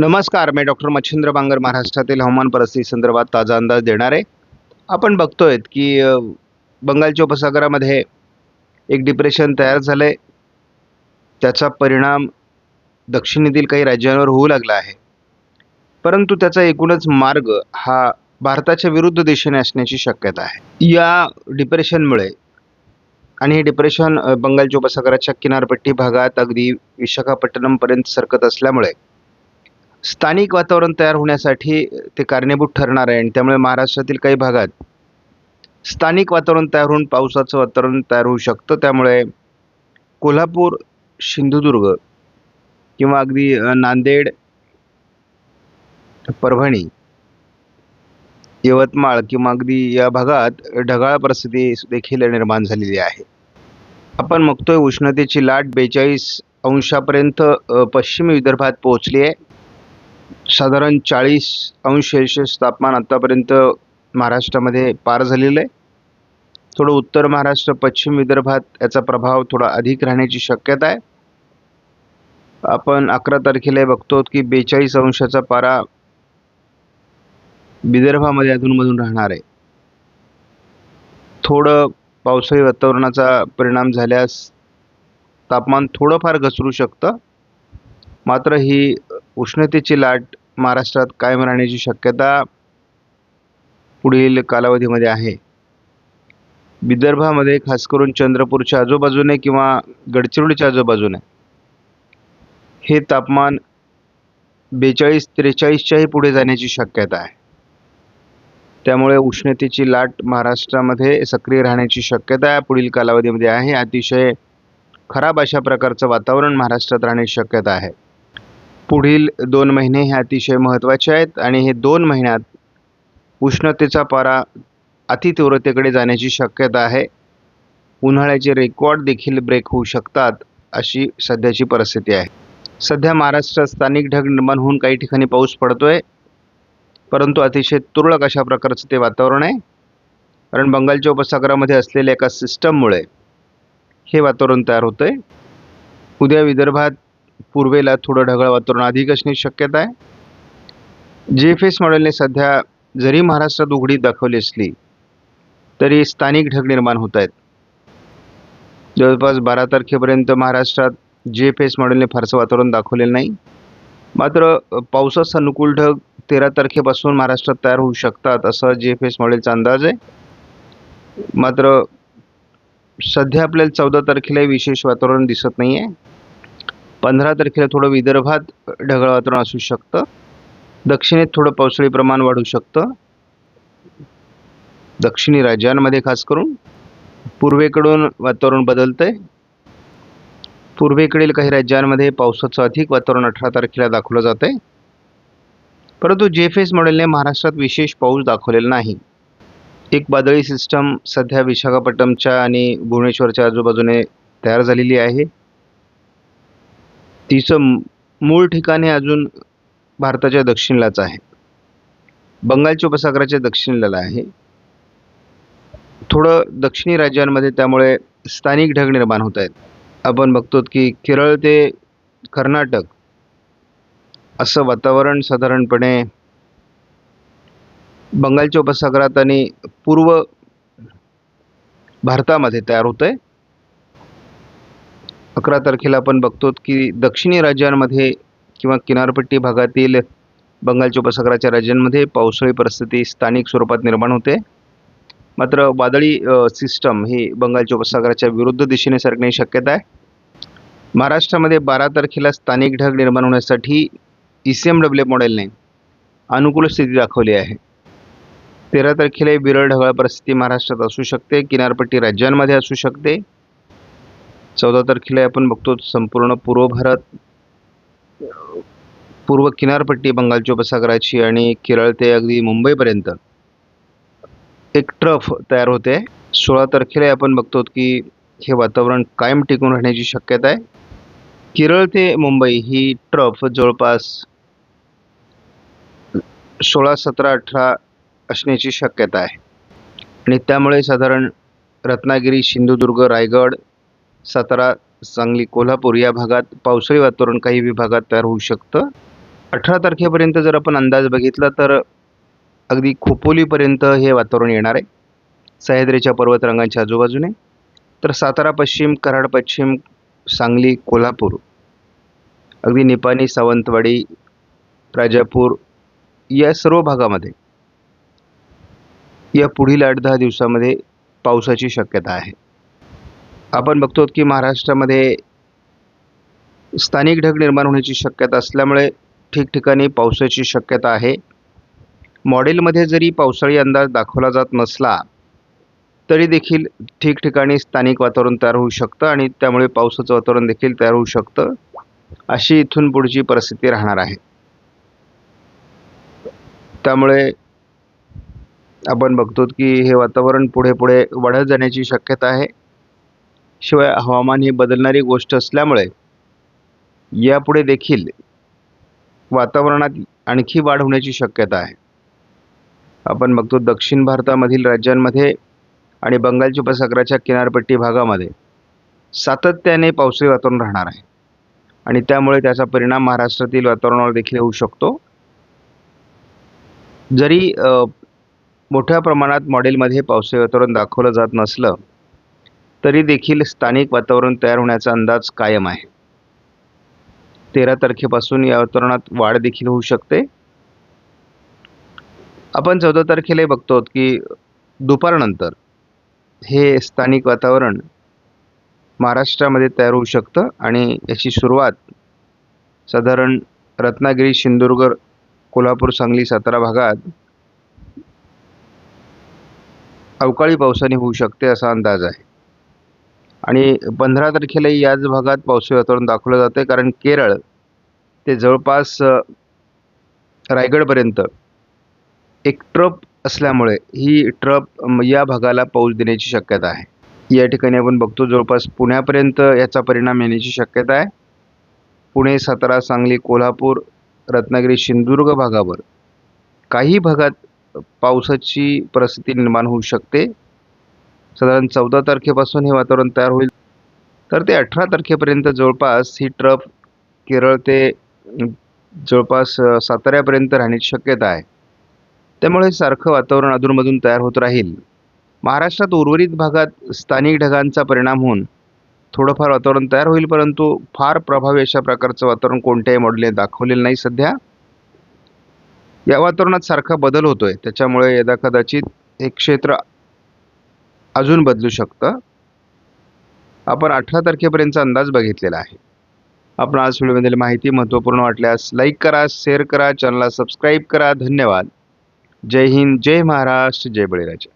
नमस्कार मी डॉक्टर मच्छिंद्र बांगर महाराष्ट्रातील हवामान परिस्थिती संदर्भात ताजा अंदाज देणार. आहे आपण बघतोय की बंगालच्या उपसागरामध्ये एक डिप्रेशन तयार झालं आहे त्याचा परिणाम दक्षिणेतील काही राज्यांवर होऊ लागला आहे. परंतु त्याचा एकूणच मार्ग हा भारताच्या विरुद्ध दिशेने असण्याची शक्यता आहे. या डिप्रेशनमुळे आणि हे डिप्रेशन बंगालच्या उपसागराच्या किनारपट्टी भागात अगदी विशाखापट्टणमपर्यंत सरकत असल्यामुळे स्थानिक वातावरण तयार होण्यासाठी ते कारणीभूत ठरणार आहे आणि त्यामुळे महाराष्ट्रातील काही भागात स्थानिक वातावरण तयार होऊन पावसाचं वातावरण तयार होऊ शकतं. त्यामुळे कोल्हापूर सिंधुदुर्ग किंवा अगदी नांदेड परभणी यवतमाळ किंवा अगदी या भागात ढगाळ परिस्थिती देखील निर्माण झालेली आहे. आपण बघतोय उष्णतेची लाट बेचाळीस अंशापर्यंत पश्चिमी विदर्भात पोहोचली आहे. साधारण चाळीस अंश सेल्शियस तापमान आत्तापर्यंत महाराष्ट्रामध्ये पार झालेलं आहे. थोडं उत्तर महाराष्ट्र पश्चिम विदर्भात याचा प्रभाव थोडा अधिक राहण्याची शक्यता आहे. आपण अकरा तारखेला बघतो की बेचाळीस अंशाचा पारा विदर्भामध्ये अधूनमधून राहणार आहे. थोडं पावसाळी वातावरणाचा परिणाम झाल्यास तापमान थोडंफार घसरू शकतं. मात्र ही उष्णतेची लाट महाराष्ट्रात कायम राहण्याची शक्यता पुढील कालावधीमध्ये आहे. विदर्भामध्ये खास करून चंद्रपूरच्या आजूबाजूने किंवा गडचिरोलीच्या आजूबाजूने हे तापमान बेचाळीस त्रेचाळीसच्याही पुढे जाण्याची शक्यता आहे. त्यामुळे उष्णतेची लाट महाराष्ट्रामध्ये सक्रिय राहण्याची शक्यता पुढील कालावधीमध्ये आहे. अतिशय खराब अशा प्रकारचं वातावरण महाराष्ट्रात राहण्याची शक्यता आहे. पुढील दोन महिने हे अतिशय महत्त्वाचे आहेत आणि हे दोन महिन्यात उष्णतेचा पारा अतितीव्रतेकडे जाण्याची शक्यता आहे. उन्हाळ्याचे रेकॉर्ड देखील ब्रेक होऊ शकतात अशी सध्याची परिस्थिती आहे. सध्या महाराष्ट्रात स्थानिक ढग निर्माण होऊन काही ठिकाणी पाऊस पडतो आहे परंतु अतिशय तुरळक अशा प्रकारचं ते वातावरण आहे. कारण बंगालच्या उपसागरामध्ये असलेल्या एका सिस्टममुळे हे वातावरण तयार होतं आहे उद्या विदर्भात पूर्वेला थोडं ढगाळ वातावरण अधिक असण्याची शक्यता आहे. जे एफ एस मॉडेलने सध्या जरी महाराष्ट्रात उघडी दाखवली असली तरी स्थानिक ढग निर्माण होत आहेत. जवळपास बारा तारखेपर्यंत महाराष्ट्रात जे एफ एस मॉडेलने फारसं वातावरण दाखवलेलं नाही. मात्र पावसास अनुकूल ढग तेरा तारखेपासून महाराष्ट्रात तयार होऊ शकतात असा जे एफ एस मॉडेलचा अंदाज आहे. मात्र सध्या आपल्याला चौदा तारखेला विशेष वातावरण दिसत नाही आहे पंधरा तारखेला थोडं विदर्भात ढगाळ वातावरण असू शकतं. दक्षिणेत थोडं पावसाळी प्रमाण वाढू शकतं. दक्षिणी राज्यांमध्ये खास करून पूर्वेकडून वातावरण बदलतं आहे पूर्वेकडील काही राज्यांमध्ये पावसाचं अधिक वातावरण अठरा तारखेला दाखवलं जात आहे परंतु जे मॉडेलने महाराष्ट्रात विशेष पाऊस दाखवलेला नाही. एक वादळी सिस्टम सध्या विशाखापट्टणमच्या आणि भुवनेश्वरच्या आजूबाजूने तयार झालेली आहे. तिचं मूळ ठिकाण हे अजून भारताच्या दक्षिणेलाच आहे. बंगालच्या उपसागराच्या दक्षिणेला आहे. थोडं दक्षिणी राज्यांमध्ये त्यामुळे स्थानिक ढग निर्माण होत आहेत. आपण बघतो की केरळ ते कर्नाटक असं वातावरण साधारणपणे बंगालच्या उपसागरात आणि पूर्व भारतामध्ये तयार होतं आहे अकरा तारखेला आपण बघतो की दक्षिणी राज्यांमध्ये किंवा किनारपट्टी भागातील बंगालच्या उपसागराच्या राज्यांमध्ये पावसाळी परिस्थिती स्थानिक स्वरूपात निर्माण होते. मात्र वादळी सिस्टम ही बंगालच्या उपसागराच्या विरुद्ध दिशेने सरकण्याची शक्यता आहे. महाराष्ट्रामध्ये बारा तारखेला स्थानिक ढग निर्माण होण्यासाठी ई सी एम डब्ल्यू मॉडेलने अनुकूल स्थिती दाखवली आहे. तेरा तारखेला विरळ ढगाळ परिस्थिती महाराष्ट्रात असू शकते किनारपट्टी राज्यांमध्ये असू शकते. चौदा तारखेला आपण बघतो संपूर्ण पूर्व भारत पूर्व किनारपट्टी बंगालच्या उपसागराची आणि केरळ ते अगदी मुंबईपर्यंत. एक ट्रफ तयार होते. सोळा तारखेला आपण बघतो की हे वातावरण कायम टिकून राहण्याची शक्यता आहे. केरळ ते मुंबई ही ट्रफ जवळपास सोळा सतरा अठरा असण्याची शक्यता आहे. आणि त्यामुळे साधारण रत्नागिरी सिंधुदुर्ग रायगड सातारा सांगली कोल्हापूर या भागात पावसाळी वातावरण काही विभागात तयार होऊ शकतं. अठरा तारखेपर्यंत जर आपण अंदाज बघितला तर अगदी खोपोलीपर्यंत हे वातावरण येणार आहे. सह्याद्रीच्या पर्वतरांगांच्या आजूबाजूने. तर सातारा पश्चिम कराड पश्चिम सांगली कोल्हापूर. अगदी निपाणी सावंतवाडी राजापूर या सर्व भागामध्ये या पुढील आठ दहा दिवसामध्ये पावसाची शक्यता आहे. आपण बघतो की महाराष्ट्रामध्ये स्थानिक ढग निर्माण होण्याची शक्यता असल्यामुळे ठिकठिकाणी पावसाची शक्यता आहे. मॉडेलमध्ये जरी पावसाळी अंदाज दाखवला जात नसला तरी देखील ठिकठिकाणी स्थानिक वातावरण तयार होऊ शकतं आणि त्यामुळे पावसाचं वातावरण देखील तयार होऊ शकतं अशी इथून पुढची परिस्थिती राहणार आहे. त्यामुळे आपण बघतो की हे वातावरण पुढे पुढे वाढत जाण्याची शक्यता आहे. शिवाय हवामान ही बदलणारी गोष्ट असल्यामुळे यापुढे देखील वातावरणात आणखी वाढ होण्याची शक्यता आहे. आपण बघतो दक्षिण भारतामधील राज्यांमध्ये आणि बंगालच्या उपसागराच्या किनारपट्टी भागामध्ये सातत्याने पावसाळी वातावरण राहणार आहे. आणि त्यामुळे त्याचा परिणाम महाराष्ट्रातील वातावरणावर देखील होऊ शकतो. जरी मोठ्या प्रमाणात मॉडेलमध्ये पावसाळी वातावरण दाखवलं जात नसलं तरी देखील स्थानिक वातावरण तयार होण्याचा अंदाज कायम आहे. तेरा तारखेपासून या वातावरणात वाढ देखील होऊ शकते. आपण चौदा तारखेला बघतो की दुपारनंतर हे स्थानिक वातावरण महाराष्ट्रामध्ये तयार होऊ शकतं आणि याची सुरुवात साधारण रत्नागिरी सिंधुदुर्ग कोल्हापूर सांगली सातारा भागात अवकाळी पावसाने होऊ शकते असा अंदाज आहे. आणि पंधरा तारखेला याच भागात पावसाळी वातावरण दाखवलं जातं कारण केरळ ते जवळपास रायगडपर्यंत एक ट्रप असल्यामुळे ही ट्रप या भागाला पाऊस देण्याची शक्यता आहे. या ठिकाणी आपण बघतो जवळपास पुण्यापर्यंत याचा परिणाम येण्याची शक्यता आहे. पुणे सातारा सांगली कोल्हापूर रत्नागिरी सिंधुदुर्ग भागावर काही भागात पावसाची परिस्थिती निर्माण होऊ शकते. साधारण चौदा तारखेपासून हे वातावरण तयार होईल. तर ते अठरा तारखेपर्यंत जवळपास ही ट्रफ केरळ ते जवळपास साताऱ्यापर्यंत राहण्याची शक्यता आहे. त्यामुळे सारखं वातावरण अधूनमधून तयार होत राहील. महाराष्ट्रात उर्वरित भागात स्थानिक ढगांचा परिणाम होऊन थोडंफार वातावरण तयार होईल परंतु फार प्रभावी अशा प्रकारचं वातावरण कोणत्याही मॉडेलने दाखवलेलं नाही सध्या. या वातावरणात सारखा बदल होतोय. त्याच्यामुळे यदा कदाचित हे क्षेत्र अजून बदलू शकतं. आपण अठरा तारखेपर्यंतचा अंदाज बघितलेला आहे. आपण आज व्हिडिओमधील माहिती महत्त्वपूर्ण वाटल्यास लाईक करा शेअर करा चॅनलला सबस्क्राईब करा. धन्यवाद. जय हिंद जय महाराष्ट्र जय बळीराजा.